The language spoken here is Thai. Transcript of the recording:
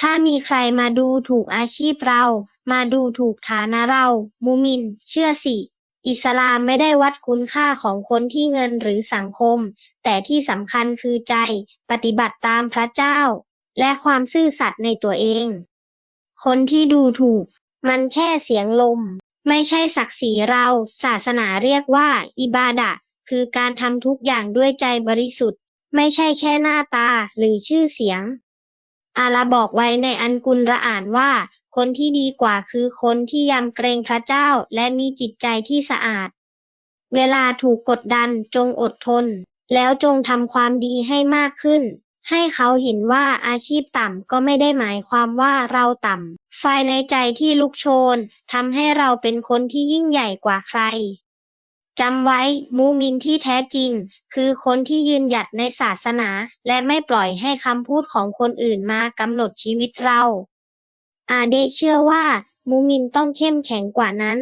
ถ้ามีใครมาดูถูกอาชีพเรา มาดูถูกฐานะเรามูมิน เชื่อสิ อิสลามไม่ได้วัดคุณค่าของคนที่เงินหรือสังคม แต่ที่สำคัญคือใจ ปฏิบัติตามพระเจ้า และความซื่อสัตย์ในตัวเอง คนที่ดูถูก มันแค่เสียงลม ไม่ใช่ศักดิ์ศรีเรา ศาสนาเรียกว่าอิบาดะ คือการทำทุกอย่างด้วยใจบริสุทธิ์ ไม่ใช่แค่หน้าตาหรือชื่อเสียง อาลาบอกไว้ในอันกุรอานว่า คนที่ดีกว่าคือคนที่ยำเกรงพระเจ้าและมีจิตใจที่สะอาด เวลาถูกกดดันจงอดทน แล้วจงทำความดีให้มากขึ้น ให้เขาเห็นว่าอาชีพต่ำก็ไม่ได้หมายความว่าเราต่ำไฟในใจที่ลุกโชนทำให้เราเป็นคนที่ยิ่งใหญ่กว่าใคร จำไว้มูมินที่แท้จริง คือคนที่ยืนหยัดในศาสนา และไม่ปล่อยให้คำพูดของคนอื่นมากำหนดชีวิตเรา อาเดะเชื่อว่ามูมินต้องเข้มแข็งกว่านั้น